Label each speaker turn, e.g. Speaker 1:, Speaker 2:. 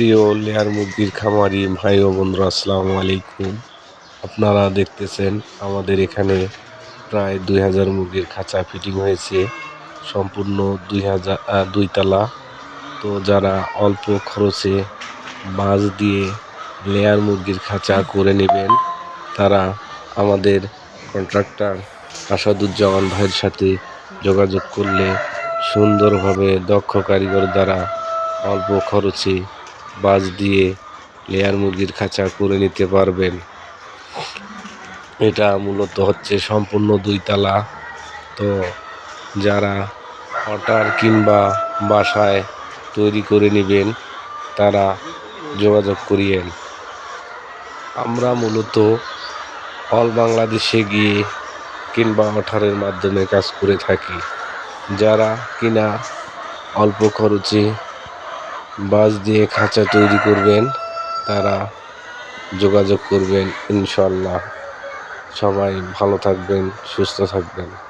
Speaker 1: প্রিয় লেয়ার মুরগির খামারি ভাই ও বন্ধুরা আসসালামু আলাইকুম। আপনারা দেখতেছেন আমাদের এখানে প্রায় দুই হাজার মুরগির খাঁচা ফিটিং হয়েছে, সম্পূর্ণ দুই হাজার দুই তালা তো যারা অল্প খরচে বাঁশ দিয়ে লেয়ার মুরগির খাঁচা করে নেবেন, তারা আমাদের কন্ট্রাক্টর আসাদুজ্জামান ভাইয়ের সাথে যোগাযোগ করলে সুন্দরভাবে দক্ষ কারিগর দ্বারা অল্প খরচে বাঁশ দিয়ে লেয়ার মুরগির খাঁচা করে নিতে পারবেন। এটা মূলত হচ্ছে সম্পূর্ণ দুইতলা। তো যারা অটার কিংবা বাসায় তৈরি করে নেবেন, তারা যোগাযোগ করিয়েন। আমরা মূলত অল বাংলাদেশে গিয়ে কিংবা অঠারের মাধ্যমে কাজ করে থাকি। যারা কিনা অল্প খরচে বাঁশ দিয়ে খাঁচা তৈরি করবেন তারা যোগাযোগ করবেন ইনশাল্লাহ। সবাই ভালো থাকবেন সুস্থ থাকবেন।